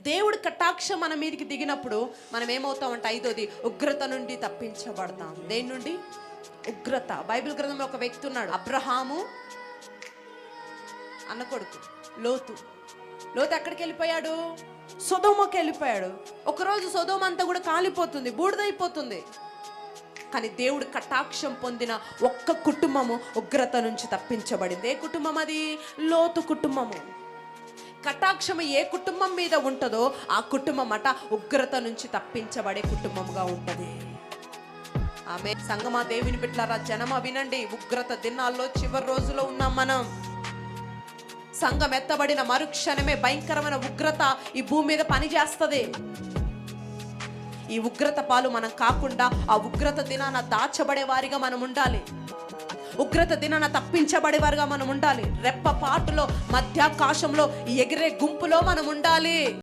దేవుడు కటాక్షం మన మీదకి దిగినప్పుడు మనం ఏమవుతామంటే ఐదోది ఉగ్రత నుండి తప్పించబడతాం. దేని నుండి? ఉగ్రత. బైబిల్ గ్రంథంలో ఒక వ్యక్తి ఉన్నాడు అబ్రహాము అన్న కొడుకు లోతు. లోతు ఎక్కడికి వెళ్ళిపోయాడు? సొదోమకి వెళ్ళిపోయాడు. ఒకరోజు సొదోమ అంతా కూడా కాలిపోతుంది బూడిదైపోతుంది. కానీ దేవుడు కటాక్షం పొందిన ఒక్క కుటుంబము ఉగ్రత నుంచి తప్పించబడింది. ఏ కుటుంబం అది? లోతు కుటుంబము. కటాక్షము ఏ కుటుంబం మీద ఉంటుందో ఆ కుటుంబం అట ఉగ్రత నుంచి తప్పించబడే కుటుంబంగా ఉంటుంది. ఆమె సంగమా దేవిని బిడ్డలారా జనమ వినండి. ఉగ్రత దినాల్లో చివరి రోజులో ఉన్నాం మనం. సంఘం ఎత్తబడిన మరుక్షణమే భయంకరమైన ఉగ్రత ఈ భూమి మీద పని చేస్తుంది ఈ ఉగ్రత పాలు మనం కాకుండా ఆ ఉగ్రత దినాన దాచబడే వారిగా మనం ఉండాలి. ఉగ్రత దినాన తప్పించబడే మనం ఉండాలి. రెప్ప పాటులో మధ్యాకాశంలో ఎగిరే గుంపులో మనం ఉండాలి.